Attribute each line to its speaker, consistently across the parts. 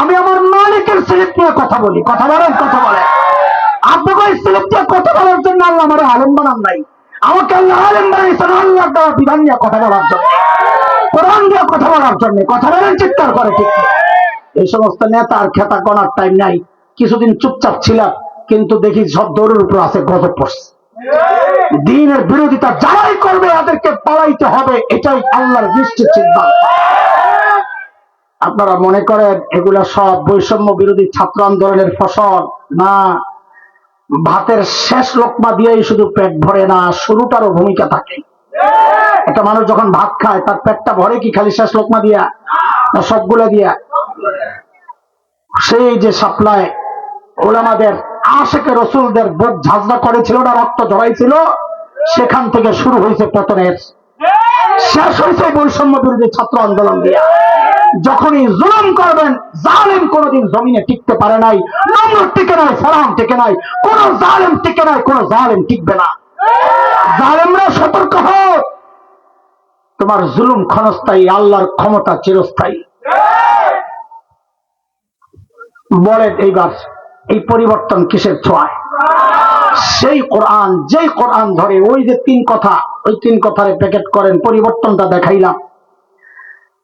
Speaker 1: আমি আমার মালিকের স্লিপ নিয়ে কথা বলি, কথা বলেন কথা বলেন। আপনাকে ওই স্লিপ দিয়ে কথা বলার জন্য আল্লাহ আমার আলেম বানান নাই? আমাকে আল্লাহ আলেম বানাইছেন আল্লাহ দেওয়া বিধান নিয়ে কথা বলার জন্য, কোরআন দিয়ে কথা বলার জন্য। কথা বলেন, চিৎকার করে ঠিক এই সমস্ত নেতা আর খেতা করার টাইম নাই। কিছুদিন চুপচাপ ছিলাম, কিন্তু দেখি সব দৌড়ের উপর আছে গজব পড়ছে। দিনের বিরোধিতা যারাই করবে তাদেরকে পালাইতে হবে, এটাই আল্লাহর নিশ্চিত সিদ্ধান্ত। আপনারা মনে করেন এগুলা সব বৈষম্য বিরোধী ছাত্র আন্দোলনের ফসল? না। ভাতের শেষ লোকমা দিয়েই শুধু পেট ভরে না, শুরুটারও ভূমিকা থাকে। একটা মানুষ যখন ভাত খায়, তার পেটটা ভরে কি খালি শেষ লোকমা দিয়া? না সবগুলা দিয়া? সেই যে সাপ্লাই ওলামাদের আশেকে রসুলদের বুক ঝাঁঝরা করেছিল না, রক্ত জড়াইছিল সেখান থেকে শুরু হয়েছে পতনের। শেষ হয়েছে বৈষম্য বিরোধী ছাত্র আন্দোলন দিয়া। যখনই জুলুম করবেন, জালেম কোনোদিন জমিনে টিকতে পারে নাই নম্বর টিকে নাই ফরাম টিকে নাই, কোন জালেম টিকে নাই, কোন জালেম টিকবে না। জালেমরা সতর্ক হোক। তোমার জুলুম ক্ষণস্থায়ী, আল্লাহর ক্ষমতা চিরস্থায়ী। বলেন এইবার, এই পরিবর্তন কিসের ছোঁয়ায়? সেই কোরআন, যেই কোরআন ধরে, ওই যে তিন কথা, ওই তিন কথারে প্যাকেট করেন, পরিবর্তনটা দেখাইলাম।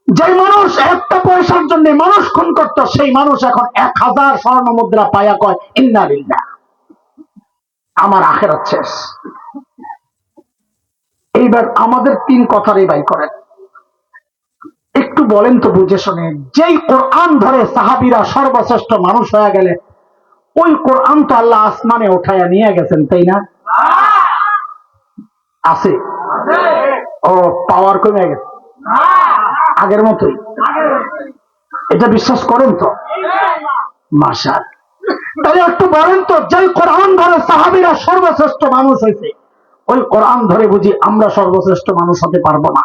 Speaker 1: যে মানুষ একটা পয়সার জন্য মানুষ খুন করত সেই মানুষ এখন এক হাজার স্বর্ণ মুদ্রা পায়া কয় ইন্নারিল্লা আমার আখেরাত শেষ। এইবার আমাদের তিন কথারই বাই করেন। একটু বলেন তো বুঝে শুনে যেই কোরআন ধরে সাহাবিরা সর্বশ্রেষ্ঠ মানুষ হয়ে গেলে ওই কোরআন তো আল্লাহ আসমানে উঠাইয়া নিয়ে গেছেন তাই না? আছে। ও পাওয়ার কমে গেছে। আগের মতোই। এটা বিশ্বাস করেন তো? মাসাল তাহলে একটু বলেন তো যে কোরআন ধরে সাহাবিরা সর্বশ্রেষ্ঠ মানুষ হয়েছে, ওই কোরআন ধরে বুঝি আমরা সর্বশ্রেষ্ঠ মানুষ হতে পারব না।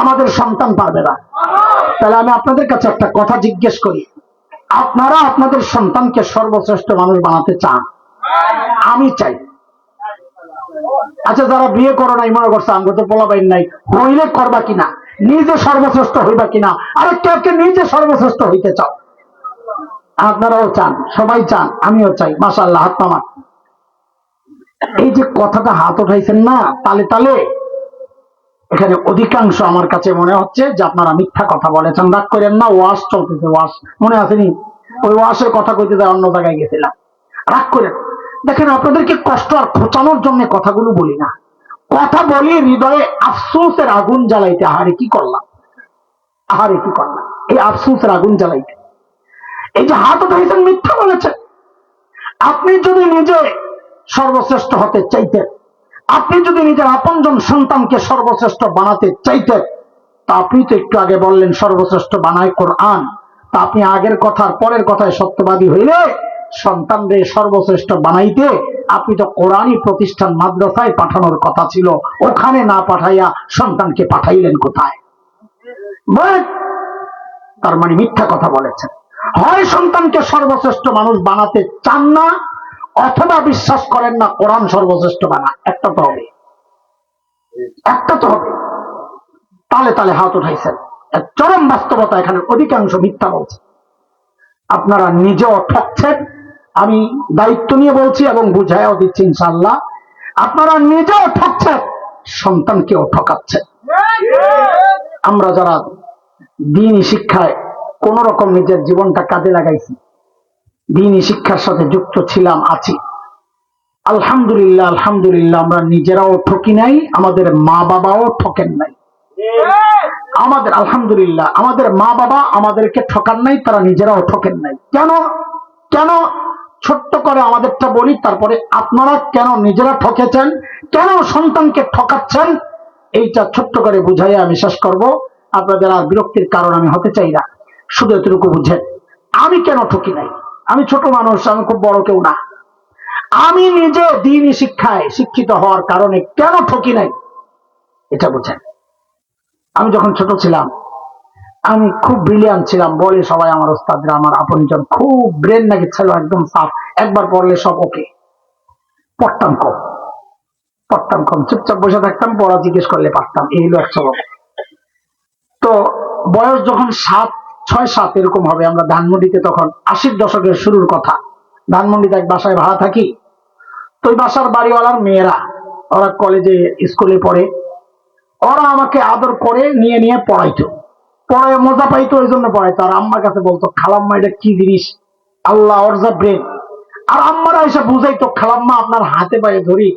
Speaker 1: আমাদের সন্তান পারবে না। তাহলে আমি আপনাদের কাছে একটা কথা জিজ্ঞেস করি। আপনারা আপনাদের সন্তানকে সর্বশ্রেষ্ঠ মানুষ বানাতে চান? আমি চাই। আচ্ছা যারা বিয়ে করো নাই, মনে করছে আঙ্গ তো পোলাবাইন নাই, হইলে করবা কিনা? নিজে সর্বশ্রেষ্ঠ হইবা কিনা? আরে কে নিজে সর্বশ্রেষ্ঠ হইতে চাও? আপনারাও চান, সবাই চান, আমিও চাই মাসাল্লাহ হাত পামা এই যে কথাটা হাত উঠাইছেন না, তালে তালে, এখানে অধিকাংশ আমার কাছে মনে হচ্ছে যে আপনারা মিথ্যা কথা বলেছেন। রাগ করেন না, ওয়াশ চলতেছে, ওয়াশ। মনে আসেনি ওই ওয়াশের কথা কইতে যায়, অন্য জায়গায় গেছিলাম। রাগ করেন। দেখেন, আপনাদেরকে কষ্ট আর খোঁচানোর জন্য কথাগুলো বলি না। কথা বলি, হৃদয়ে আফসোসের আগুন জ্বালাইতে, আহারে কি করলাম? আহারে কি করলাম? এই আফসোসের আগুন জ্বালাইতে। এই যে হাত উঠাইছেন, মিথ্যা বলেছেন। আপনি যদি নিজে সর্বশ্রেষ্ঠ হতে চাইতেন, আপনি যদি নিজের আপনজন সন্তানকে সর্বশ্রেষ্ঠ বানাতে চাইতেন, তা আপনি তো একটু আগে বললেন, সর্বশ্রেষ্ঠ বানায় কোরআন। তা আপনি আগের কথার পরের কথায় সত্যবাদী হইলে সন্তানদের সর্বশ্রেষ্ঠ বানাইতে আপনি তো কোরআনই প্রতিষ্ঠান মাদ্রাসায় পাঠানোর কথা ছিল। ওখানে না পাঠাইয়া সন্তানকে পাঠাইলেন কোথায়? তার মানে মিথ্যা কথা বলেছেন। হয় সন্তানকে সর্বশ্রেষ্ঠ মানুষ বানাতে চান না, অথবা বিশ্বাস করেন না কোরআন সর্বশ্রেষ্ঠ বানা একটা তো হবে। একটা তো হবে। তালে তালে হাত উঠাইছেন। চরম বাস্তবতা এখানে অধিকাংশ মিথ্যা বলছে। আপনারা নিজেও ঠকছেন। আমি দায়িত্ব নিয়ে বলছি এবং বুঝাইও দিচ্ছি ইনশাল্লাহ আপনারা নিজেও ঠকছেন সন্তানকেও ঠকাচ্ছেন আমরা যারা দিনই শিক্ষায় কোন রকম নিজের জীবনটা কাজে লাগাইছি, দিনই শিক্ষার সাথে যুক্ত ছিলাম, আছি। আলহামদুলিল্লাহ আলহামদুলিল্লাহ, আমরা নিজেরাও ঠকি নাই, আমাদের মা বাবাও ঠকেন নাই। আমাদের, আলহামদুলিল্লাহ, আমাদের মা বাবা আমাদেরকে ঠকান নাই, তারা নিজেরাও ঠকেন নাই। কেন? কেন? ছোট্ট করে আমাদেরটা বলি, তারপরে আপনারা কেন নিজেরা ঠকেছেন, কেন সন্তানকে ঠকাচ্ছেন, এইটা ছোট্ট করে বুঝাইয়া আমি শেষ করব। আপনাদের আর বিরক্তির কারণ আমি হতে চাই না, শুধু এতটুকু বুঝেন। আমি কেন ঠকি নাই? আমি ছোট মানুষ, আমি খুব বড় কেউ না। আমি নিজে দিনই শিক্ষায় শিক্ষিত হওয়ার কারণে কেন ঠকি নাই? এটা বুঝেন। আমি যখন ছোট ছিলাম আমি খুব ব্রিলিয়ান ছিলাম, বলে সবাই আমার ওস্তাদরা, আমার আপনজন খুব ব্রেন নাকি ছিল একদম সাফ একবার পড়লে সব ওকে পড়তাম কম। পড়তাম কম। চুপচাপ বসে থাকতাম, পড়া জিজ্ঞেস করলে পারতাম। এই হলো এক স্বভাব তো বয়স যখন সাত, ছয়, সাত এরকম হবে, আমরা ধানমন্ডিতে তখন আশির দশকের শুরুর কথা। ধানমন্ডিতে এক বাসায় ভাড়া থাকি। তো ওই বাসার বাড়িওয়ালার মেয়েরা, ওরা কলেজে স্কুলে পড়ে। ওরা আমাকে আদর করে, নিয়ে নিয়ে পড়াইতো। পড়ায় মজা পাইতো ওই জন্য পড়াইতো আর আম্মার কাছে বলতো, খালাম্মা, এটা কি জিনিস? আল্লাহ যা ব্রেন আর আম্মারা এসে বুঝাইতো, খালাম্মা, আপনার হাতে পায়ে ধরি,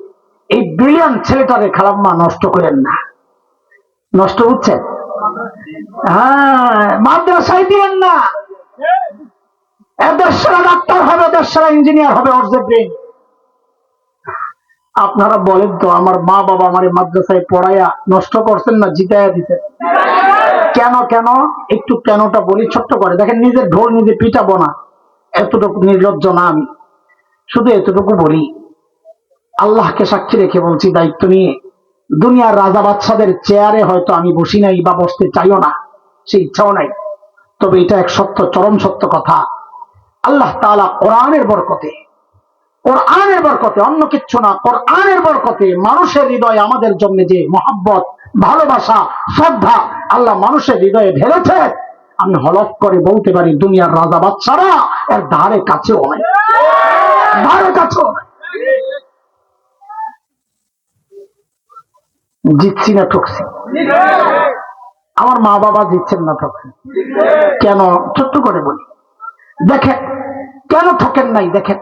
Speaker 1: এই ব্রিলিয়ান ছেলেটারে খালাম্মা নষ্ট করেন না। নষ্ট হচ্ছে? হ্যাঁ আপনারা বলেন তো, আমার মা বাবা আমার মাদ্রাসায় পড়াইয়া নষ্ট করছেন না, জিতাইয়া দিতেন কেন কেন? একটু কেনটা বলি, ছোট্ট করে। দেখেন, নিজের ঢোল, নিজে পিটাবো না। এতটুকু নির্লজ্জ না আমি। শুধু এতটুকু বলি, আল্লাহকে সাক্ষী রেখে বলছি, দায়িত্ব নিয়ে। দুনিয়ার রাজা বাচ্চাদের চেয়ারে হয়তো আমি বসি নাই বা বসতে চাইও না, সে ইচ্ছাও নাই। তবে এটা এক সত্য, চরম সত্য কথা। আল্লাহ তাআলা কোরআনের বরকতে কোরআনের বরকতে, অন্য কিচ্ছু না, কোরআনের বরকতে মানুষের হৃদয়ে আমাদের জন্য যে মহাব্বত, ভালোবাসা, শ্রদ্ধা, আল্লাহ মানুষের হৃদয়ে ঢেলেছে, আমি হলফ করে বলতে পারি, দুনিয়ার রাজা বাচ্চারা এর ধারে ধারে জিতছি না ঠকছি? আমার মা বাবা জিতছেন না ঠকছেন? কেন? ছোট্ট করে বলি। দেখেন, কেন ঠকেন নাই? দেখেন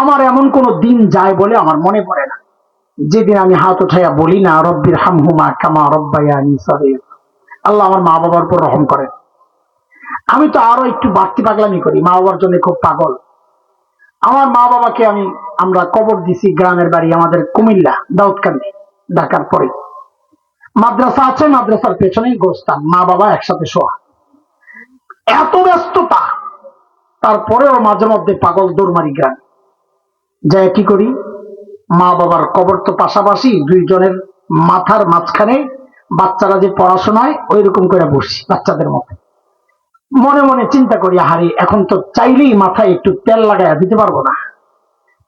Speaker 1: আমার এমন কোন দিন যায় বলে আমার মনে পড়ে না। যেদিন আমি হাত উঠাইয়া বলি, না রব্বির হামহুমা কামা সগীর। আল্লাহ আমার মা বাবার উপর রহম করেন। আমি তো আরও একটু বাড়তি পাগলামি করি মা বাবার জন্য খুব পাগল। আমার মা বাবাকে আমি, আমরা কবর দিছি গ্রামের বাড়ি, আমাদের কুমিল্লা, দাউদকান্দি, ঢাকার পরে। মাদ্রাসা আছে, মাদ্রাসার পেছনেই গোস্তান মা বাবা একসাথে শোয়া। এত ব্যস্ততা, তারপরেও মাঝে মধ্যে পাগল দৌড়মারি গ্রাম। যাই কি করি? মা বাবার কবর তো পাশাপাশি দুইজনের মাথার মাঝখানে বাচ্চারা যে পড়াশোনায় ওই রকম করে বসি বাচ্চাদের মতো। মনে মনে চিন্তা করি হারি এখন তো চাইলেই মাথায় একটু তেল লাগাইয়া দিতে পারব না।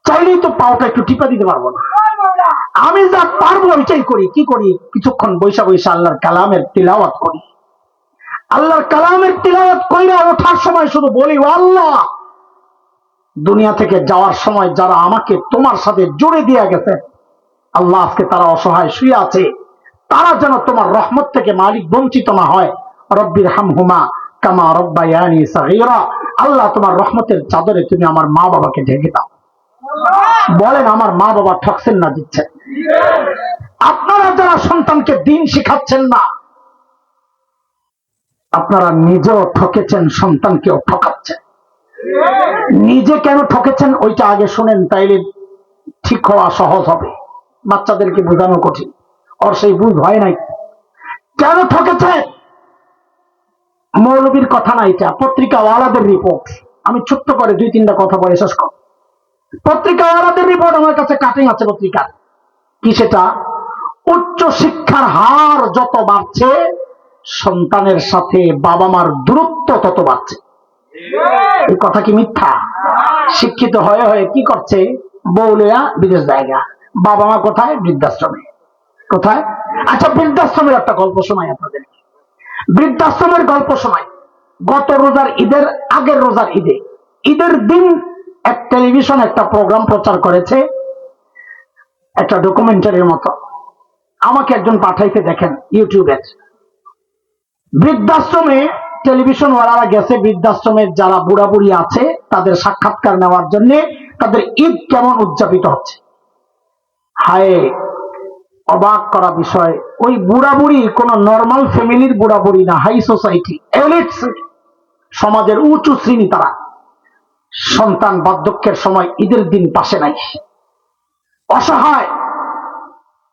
Speaker 1: চাইলেই তো পাওটা একটু টিপা দিতে পারব না। আমি যা পারব ওইটাই করি। কি করি? কিছুক্ষণ বৈশা বৈশা আল্লাহর কালামের তিলাওয়াত করি। আল্লাহর কালামের তিলাওয়াত কইরা ওঠার সময় শুধু বলি, "ও আল্লাহ দুনিয়া থেকে যাওয়ার সময় যারা আমাকে তোমার সাথে জুড়ে দিয়ে গেছে, আল্লাহ আজকে তারা অসহায় শুয়ে আছে। তারা যেন তোমার রহমত থেকে মালিক বঞ্চিত না হয়। রব্বির হামহুমা কামা রব্বায়ানি সাগীরা। আল্লাহ তোমার রহমতের চাদরে তুমি আমার মা বাবাকে ঢেকে দাও। বলেন, আমার মা বাবা ঠকছেন না দিচ্ছেন আপনারা যারা সন্তানকে দিন শিখাচ্ছেন না, আপনারা নিজেও ঠকেছেন, সন্তানকেও ঠকাচ্ছেন। নিজে কেন ঠকেছেন, ওইটা আগে শুনেন, তাইলে ঠিক হওয়া সহজ হবে। বাচ্চাদেরকে বোঝানো কঠিন। ওর সেই বুঝ হয় নাই। কেন ঠকেছে? মৌলবীর কথা না এটা পত্রিকা ওয়ালাদের রিপোর্ট আমি ছোট্ট করে দুই তিনটা কথা বলে শেষ কর। পত্রিকা ওয়ালাদের রিপোর্ট আমার কাছে কাটিং আছে পত্রিকার। কি সেটা? উচ্চ শিক্ষার হার যত বাড়ছে, সন্তানের সাথে বাবা মার দূরত্ব তত বাড়ছে। কথা কি মিথ্যা? শিক্ষিত হয়ে হয়ে কি করছে? বৌলিয়া বিদেশ জায়গা বাবা মা কোথায়? বৃদ্ধাশ্রমে। কোথায়? আচ্ছা বৃদ্ধাশ্রমের একটা গল্প শোনাই আপনাদের বৃদ্ধাশ্রমের গল্প শোনাই। গত রোজার ঈদের আগের রোজার ঈদে। ঈদের দিন এক টেলিভিশন একটা প্রোগ্রাম প্রচার করেছে। একটা ডকুমেন্টারির মতো। আমাকে একজন পাঠাইতে দেখেন, ইউটিউবে। বৃদ্ধাশ্রমে টেলিভিশন ওয়ালারা গেছে বৃদ্ধাশ্রমের যারা বুড়া বুড়ি আছে, তাদের সাক্ষাৎকার নেওয়ার জন্য তাদের ঈদ কেমন উদযাপিত হচ্ছে? হায়, অবাক করা বিষয়। ওই বুড়া বুড়ি কোন নর্মাল ফ্যামিলির বুড়া বুড়ি না হাই সোসাইটি এলিট সমাজের উঁচু শ্রেণি তারা। সন্তান বার্ধক্যের সময় ঈদের দিন পাশে নাই। অসহায়।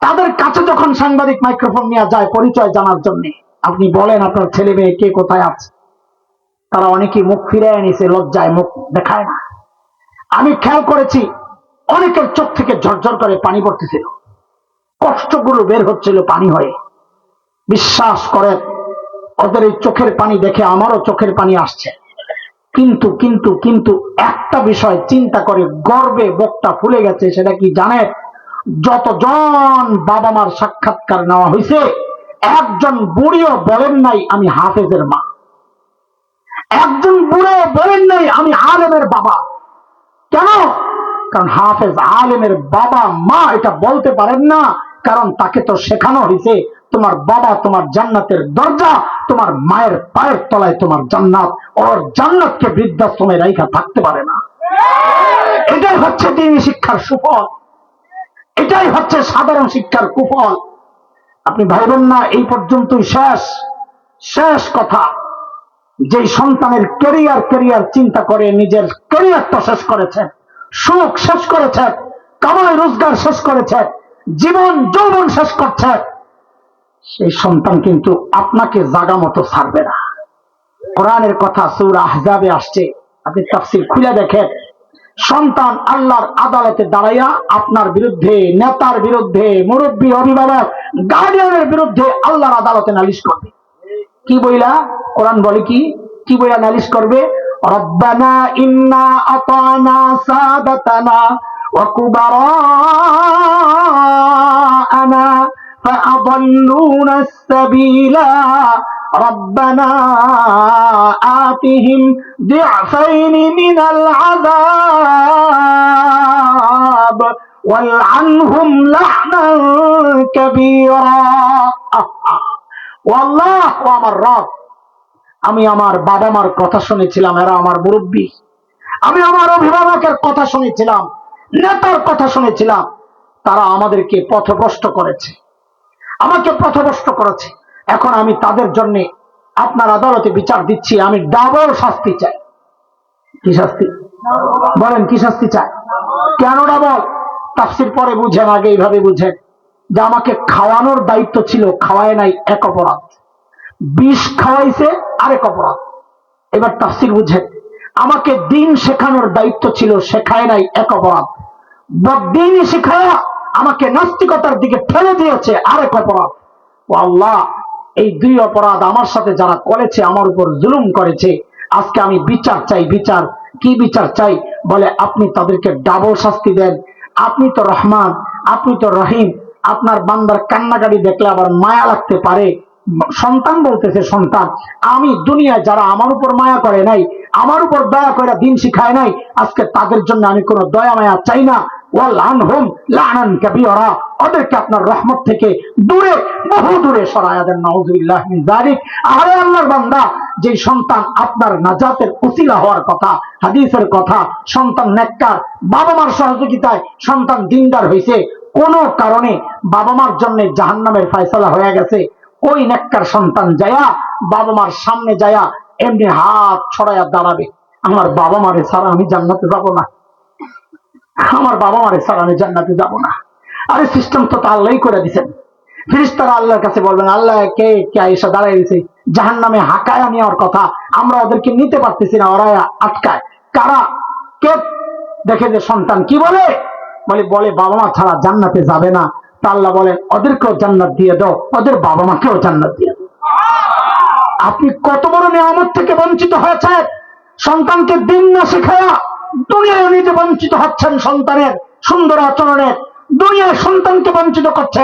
Speaker 1: তাদের কাছে যখন সাংবাদিক মাইক্রোফোন নিয়ে যায়, পরিচয় জানার জন্য। আপনি বলেন আপনার ছেলে মেয়ে কে কোথায় আছে? তারা অনেকে মুখ ফিরে এনেছে লজ্জায় মুখ দেখায় না। আমি খেয়াল করেছি, অনেকের চোখ থেকে ঝরঝর করে পানি পড়তেছিল। কষ্টগুলো বের হচ্ছিল পানি হয়ে। বিশ্বাস করেন, ওদের এই চোখের পানি দেখে আমারও চোখের পানি আসছে। কিন্তু কিন্তু কিন্তু একটা বিষয় চিন্তা করে গর্বে বুকটা ফুলে গেছে, সেটা কি জানেন? যতজন বাবা মার সাক্ষাৎকার নেওয়া হয়েছে একজন বুড়িও বলেন নাই আমি হাফেজের মা। একজন বুড়ো বলেন নাই আমি আলেমের বাবা। কেন? কারণ হাফেজ আলেমের বাবা মা এটা বলতে পারেন না, কারণ তাকে তো শেখানো হয়েছে, তোমার বাবা তোমার জান্নাতের দরজা, তোমার মায়ের পায়ের তলায় তোমার জান্নাত, ওর জান্নাতকে বৃদ্ধাশ্রমে রাইখা থাকতে পারে না। এটাই হচ্ছে তিনি শিক্ষার সুফল। এটাই হচ্ছে সাধারণ শিক্ষার কুফল। আপনি ভাইবেন না, এই পর্যন্তই শেষ। শেষ কথা যে সন্তানের ক্যারিয়ার ক্যারিয়ার চিন্তা করে নিজের ক্যারিয়ারটা শেষ করেছেন সুখ শেষ করেছেন কামাই রোজগার শেষ করেছে, জীবন, যৌবন শেষ করছে, সেই সন্তান কিন্তু আপনাকে জাগা মতো ছাড়বে না। কোরআনের কথা সৌরা আহজাবে আসছে, আপনি তাফসির খুলে দেখেন। সন্তান আল্লাহর আদালতে দাঁড়াইয়া আপনার বিরুদ্ধে নেতার বিরুদ্ধে মুরব্বী অভিভাবক গার্ডিয়ানের বিরুদ্ধে আল্লাহর আদালতে নালিশ করবে কি বইলা কোরআন বলে কি কি বইলা নালিশ করবে রব্বানা ইন্না আতানা সাদাতানা ওয়া কুবারাআনা فأضلونا السبيل ربنا آتهم ضعفين من العذاب والعنهم لعنا كبيرا والله ও আমার রব আমি আমার বাবা মার কথা শুনেছিলাম এরা আমার মুরব্বী আমি আমার অভিভাবকের কথা শুনেছিলাম নেতার কথা শুনেছিলাম তারা আমাদেরকে পথভ্রষ্ট করেছে আমাকে পথভ্রষ্ট করেছে এখন আমি তাদের জন্য আপনার আদালতে বিচার দিচ্ছি, আমি ডাবল শাস্তি চাই। কি শাস্তি? বলেন, কি শাস্তি চাই? কেন ডাবল তাফসির পরে বুঝেন, আগে এইভাবে বুঝেন। যে আমাকে খাওয়ানোর দায়িত্ব ছিল, খাওয়ায় নাই এক অপরাধ। বিষ খাওয়াইছে আরেক অপরাধ। এবার তাফসির বুঝেন, আমাকে দিন শেখানোর দায়িত্ব ছিল, শেখায় নাই এক অপরাধ। বদিন শেখায়া আমাকে নাস্তিকতার দিকে ফেলে দিয়েছে আরেক অপরাধ। ও আল্লাহ এই দুই অপরাধ আমার সাথে যারা করেছে, আমার উপর জুলুম করেছে, আজকে আমি বিচার চাই, বিচার, কি বিচার চাই? বলে, আপনি তাদেরকে ডাবল শাস্তি দেন। আপনি তো রহমান, আপনি তো রহিম, আপনার বান্দার কান্নাকাটি দেখলে আবার মায়া লাগতে পারে। সন্তান বলতেছে, সন্তান, আমি দুনিয়ায় যারা আমার উপর মায়া করে নাই, আমার উপর দয়া করে দিন শিখায় নাই, আজকে তাদের জন্য আমি কোনো দয়া মায়া চাই না। সন্তান আপনার দিনদার হয়েছে কোনো কারণে বাবা মার জন্য জাহান্নামের ফয়সালা হয়ে গেছে, ওই নেককার সন্তান যায়া বাবা মার সামনে যায়া এমনি হাত ছড়াইয়া দাঁড়াবে। আমার বাবা মারে ছাড়া আমি জান্নাতে যাব না। আমার বাবা মারে আমি জান্নাতে যাব না। আরে সিস্টেম তো আল্লাহ করে দিছেন। ফিরিস্তারা আল্লাহর কাছে বলবেন, আল্লাহ, কে কে এসে দাঁড়াই দিছে জাহান নামে হাকায় নেওয়ার কথা। আমরা ওদেরকে নিতে পারতেছি না, ওরা আটকায়। কারা? কে? দেখে যে সন্তান কি বলে? বলে বলে, বাবা মা ছাড়া জান্নাতে যাবে না। তা আল্লাহ বলেন, ওদেরকেও জান্নাত দিয়ে দাও, ওদের বাবা মাকেও জান্নাত দিয়ে দাও। আপনি কত বড় নিয়ামত থেকে বঞ্চিত হয়েছে সন্তানকে দিন না শেখায়া দুনিয়ায় নিজে বঞ্চিত হচ্ছেন সন্তানের, সুন্দর আচরণের দুনিয়ায় সন্তানকে বঞ্চিত করছে।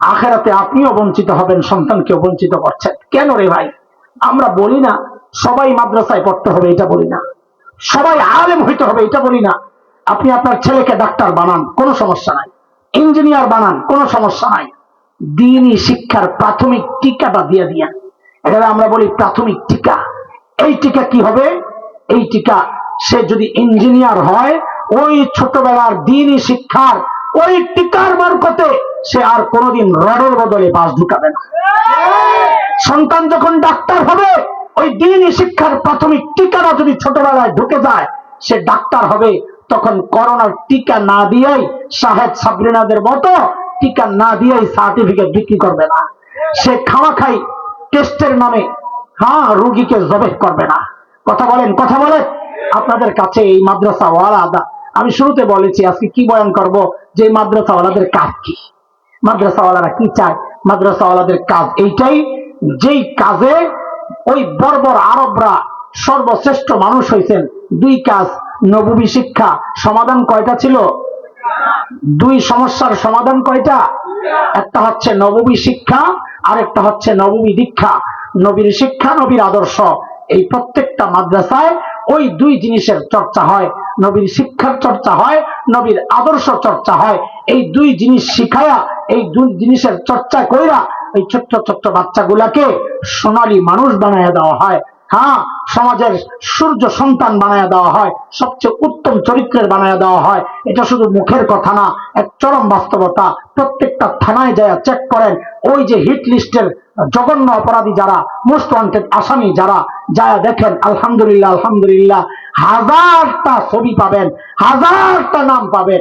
Speaker 1: আখেরাতে আপনিও বঞ্চিত হবেন, সন্তানকেও বঞ্চিত করছেন। কেন রে ভাই? আমরা বলি না, সবাই মাদ্রাসায় পড়তে হবে, এটা বলি না। সবাই আলেম হইতে হবে, এটা বলি না। আপনি আপনার ছেলেকে ডাক্তার বানান, কোনো সমস্যা নাই। ইঞ্জিনিয়ার বানান, কোনো সমস্যা নাই। দিনই শিক্ষার প্রাথমিক টিকাটা দিয়ে দিয়া এটা আমরা বলি প্রাথমিক টিকা। এই টিকা কি হবে? এই টিকা সে যদি ইঞ্জিনিয়ার হয়, ওই ছোটবেলার দিনই শিক্ষার ওই টিকার বরকতে সে আর কোনোদিন রডের বদলে বাস ঢুকাবে না। সন্তান যখন ডাক্তার হবে, ওই দিনই শিক্ষার প্রাথমিক টিকাটা যদি ছোটবেলায় ঢুকে যায়, সে ডাক্তার হবে, তখন করোনার টিকা না দিয়েই সাহেব সাবরিনাদের মতো টিকা না দিয়েই সার্টিফিকেট বিক্রি করবে না। সে খাওয়া খাই টেস্টের নামে হ্যাঁ রুগীকে জবে করবে না। কথা বলেন কথা বলেন। আপনাদের কাছে এই মাদ্রাসা ওয়ালা আমি শুরুতে বলেছি, আজকে কি বয়ান করব? যে মাদ্রাসাওয়ালাদের কাজ কি? মাদ্রাসাওয়ালারা কি চায়? মাদ্রাসাওয়ালাদের কাজ এইটাই। যেই কাজে ওই বর্বর আরবরা সর্বশ্রেষ্ঠ মানুষ হয়েছেন, দুই কাজ নবী শিক্ষা। সমাধান কয়টা ছিল? দুই সমস্যার সমাধান কয়টা? একটা হচ্ছে নবী শিক্ষা আর একটা হচ্ছে নবমী দীক্ষা। নবীর শিক্ষা, নবীর আদর্শ। এই প্রত্যেকটা মাদ্রাসায় ওই দুই জিনিসের চর্চা হয়। নবীর শিক্ষার চর্চা হয়, নবীর আদর্শ চর্চা হয়। এই দুই জিনিস শিখায়া, এই দুই জিনিসের চর্চা কইরা এই ছোট্ট ছোট্ট বাচ্চাগুলাকে সোনালী মানুষ বানায় দেওয়া হয়। হ্যাঁ সমাজের সূর্য সন্তান বানায় দেওয়া হয়, সবচেয়ে উত্তম চরিত্রের বানায় দেওয়া হয়। এটা শুধু মুখের কথা না, এক চরম বাস্তবতা। প্রত্যেকটা থানায় যায় চেক করেন, ওই যে হিট লিস্টের জঘন্য অপরাধী যারা মোস্ট ওয়ান্টেড আসামি যারা যায় দেখেন, আলহামদুলিল্লাহ আলহামদুলিল্লাহ, হাজারটা ছবি পাবেন, হাজারটা নাম পাবেন।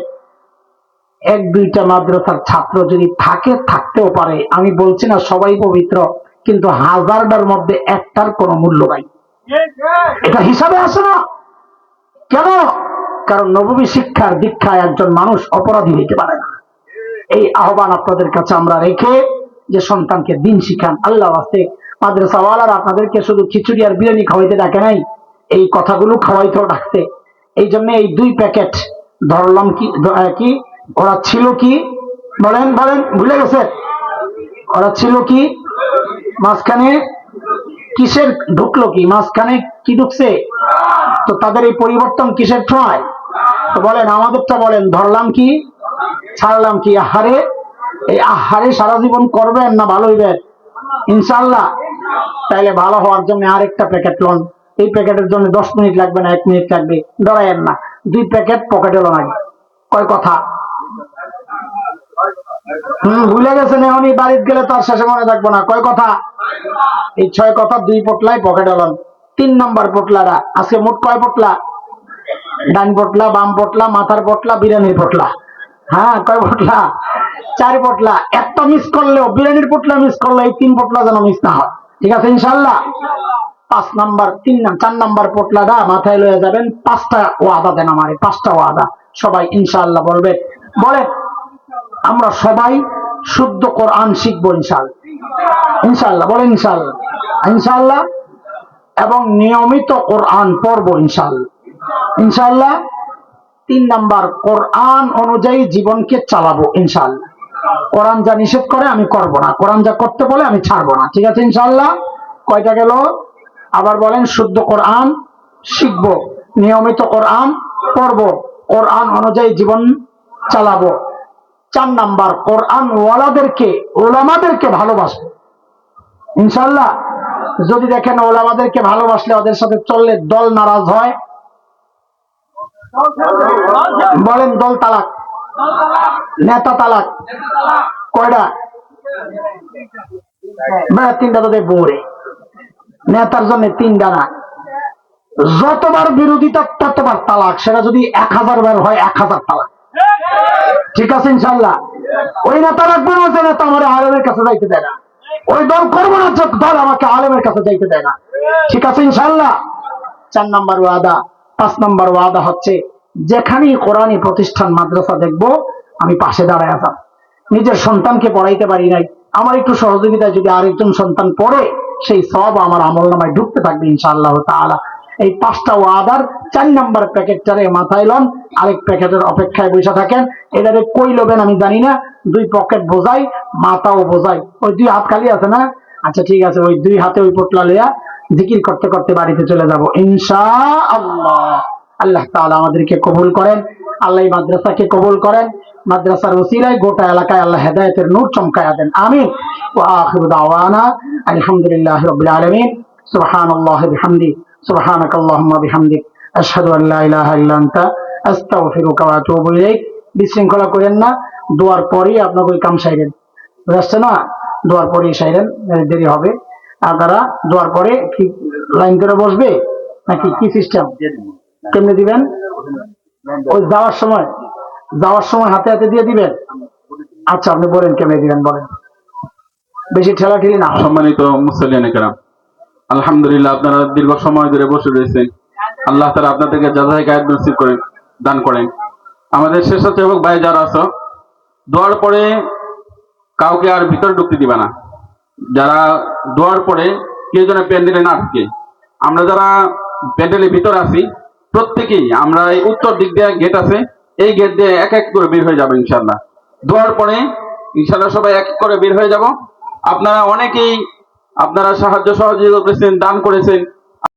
Speaker 1: এক, দুইটা মাদ্রাসার ছাত্র যদি থাকে, থাকতেও পারে, আমি বলছি না সবাই পবিত্র, কিন্তু হাজারটার মধ্যে একটার কোনো মূল্য নাই। এটা হিসাবে আসে না? কেন? কারণ নবমী শিক্ষার দীক্ষায় একজন মানুষ অপরাধী হইতে পারে না। এই আহ্বান আপনাদের কাছে আমরা রেখে যে সন্তানকে দিন শিখান আল্লাহ আস্তে মাদ্রাসাওয়ালারা আপনাদেরকে শুধু খিচুড়ি আর বিরিয়ানি খাওয়াইতে ডাকে নাই, এই কথাগুলো খাওয়াইতেও ডাকছে। এই জন্য এই দুই প্যাকেট ধরলাম কি কি? ওরা ছিল কি? বলেন বলেন, ভুলে গেছে। ওরা ছিল কি? মাঝখানে কিসের ঢুকলো কি? মাঝখানে কি ঢুকছে? তো তাদের এই পরিবর্তন কিসের তো বলেন, আমাদেরটা বলেন, ধরলাম কি? ছাড়লাম কি? আহারে এই আহারে সারা জীবন করবেন না ভালো হইবেন? ইনশাল্লাহ তাইলে ভালো হওয়ার জন্য আরেকটা প্যাকেট লোন। এই প্যাকেটের জন্য দশ মিনিট লাগবে না, এক মিনিট লাগবে। ডরাইয়েন না। দুই প্যাকেট পকেটে লোন আগে। কয় কথা? হম, ভুলে গেছেন এখনই, বাড়িতে গেলে তো আর শেষে মনে থাকব না। কয় কথা? এই ছয় কথা দুই পটলাই পকেটে লোন। তিন নম্বর পটলারা, আজকে মোট কয় পটলা? ডান পটলা, বাম পটলা, মাথার পটলা, বিরিয়ানির পটলা। হ্যাঁ কয় পটলা? চার পটলা। একটা মিস করলেও, বিরিয়ানির পটলা মিস করলে এই তিন পটলা যেন মিস না হয়। ঠিক আছে ইনশাল্লাহ পাঁচ নাম্বার, তিন চার নাম্বার পটলাটা মাথায় লয়ে যাবেন। পাঁচটা ওয়াদা দেন আমারে পাঁচটা ওয়াদা। সবাই ইনশাল্লাহ বলবে। বলেন, আমরা সবাই শুদ্ধ কোরআন শিখব ইনশাল্লাহ ইনশাল্লাহ বলে ইনশাল্লাহ ইনশাল্লাহ এবং নিয়মিত কোরআন পড়ব ইনশাল্লাহ ইনশাল্লাহ তিন নাম্বার, কোরআন অনুযায়ী জীবনকে চালাবো ইনশাল্লাহ কোরআন যা নিষেধ করে আমি করব না। কোরআন যা করতে বলে আমি ছাড়বো না। ঠিক আছে ইনশাল্লাহ কয়টা গেল? আবার বলেন, শুদ্ধ কোরআন শিখব, নিয়মিত কোরআন পড়ব, কোরআন অনুযায়ী জীবন চালাবো। চার নাম্বার, কোরআন ওয়ালাদেরকে, ওলামাদেরকে ভালোবাসবো। ইনশাল্লাহ যদি দেখেন ওলামাদেরকে ভালোবাসলে ওদের সাথে চললে দল নারাজ হয় বলেন দল তালাক। নেতা তালাক। কয়টা? বেড়া তিনটা তো দেখব ওরে। নেতার জন্য তিনটা না। যতবার বিরোধিতা ততবার তালাক। সেটা যদি এক হাজার বার হয়, এক হাজার তালাক। ঠিক আছে, ইনশাল্লাহ? ওই নেতা রাখব না, যে নেতা আমার আলেমের কাছে যাইতে দেয় না। ওই দল করব না, যে দল আমাকে আলেমের কাছে যাইতে দেয় না। ঠিক আছে, ইনশাল্লাহ? চার নাম্বার ওয়াদা। পাঁচ নাম্বার ওয়াদা হচ্ছে, যেখানেই কোরআনী প্রতিষ্ঠান মাদ্রাসা দেখব, আমি পাশে দাঁড়ায় আসাম নিজের সন্তানকে পড়াইতে পারি নাই। আমার একটু সহযোগিতায় যদি আরেকজন সন্তান পড়ে, সেই সব আমার আমল নামায় ঢুকতে থাকবে ইনশাআল্লাহ তাআলা। এই পাঁচটা ওয়াদার চার নাম্বার প্যাকেটটারে মাথায় লন, আরেক প্যাকেটের অপেক্ষায় বসে থাকেন। এটারে কই লবেন আমি জানি না। দুই পকেট বোঝাই, মাথাও বোঝাই। ওই দুই হাত খালি আছে না? আচ্ছা ঠিক আছে, ওই দুই হাতে ওই পোটলা লইয়া জিকির করতে করতে বাড়িতে চলে যাব। ইনশা আল্লাহ আল্লাহ তাআলা আমাদেরকে কবুল করেন, আল্লাহ মাদ্রাসাকে কবুল করেন, মাদ্রাসার ওসিলায় গোটা এলাকায় আল্লাহ হেদায়েতের নূর চমকায়া দেন। আমি ওয়া আখিরু দাওয়ানা, আলহামদুলিল্লাহি রাব্বিল আলামিন। সুবহানাল্লাহি বিহামদি সুবহানাক আল্লাহুম্মা বিহামদিক। আশহাদু আল্লা ইলাহা ইল্লা আনতা বিশৃঙ্খলা করেন না, দোয়ার পরেই আপনাকে ওই কাম সাইরেন না? দোয়ার পরেই সাইরেন দেরি হবে। আর তারা দোয়ার পরে কি লাইন করে বসবে? নাকি কি সিস্টেম কেমনে দিবেন? ওই যাওয়ার সময় যাওয়ার সময় হাতে হাতে দিয়ে দিবেন? আচ্ছা আপনি বলেন কেমনে দিবেন, বলেন। বেশি ঠেলা ঠেলি না।
Speaker 2: সম্মানিত মুসলিয়ান আলহামদুলিল্লাহ আপনারা দীর্ঘ সময় ধরে বসে রয়েছেন। আল্লাহ তারা আপনাদেরকে যাচাই গায়েব নসিব করে দান করেন। আমাদের স্বেচ্ছাসেবক ভাই যারা আছো, দোয়ার পরে কাউকে আর ভিতরে ঢুকতে দিবে না। যারা দোয়ার পরে কেউ যেন প্যান্ডেলে না ঢুকে। আমরা যারা প্যান্ডেলের ভিতরে আছি, প্রত্যেকেই আমরা এই উত্তর দিক দিয়ে গেট আছে, এই গেট দিয়ে এক এক করে বের হয়ে যাব ইনশাল্লাহ দোয়ার পরে ইনশাল্লাহ সবাই এক এক করে বের হয়ে যাব। আপনারা অনেকেই আপনারা সাহায্য সহযোগিতা করেছেন, দান করেছেন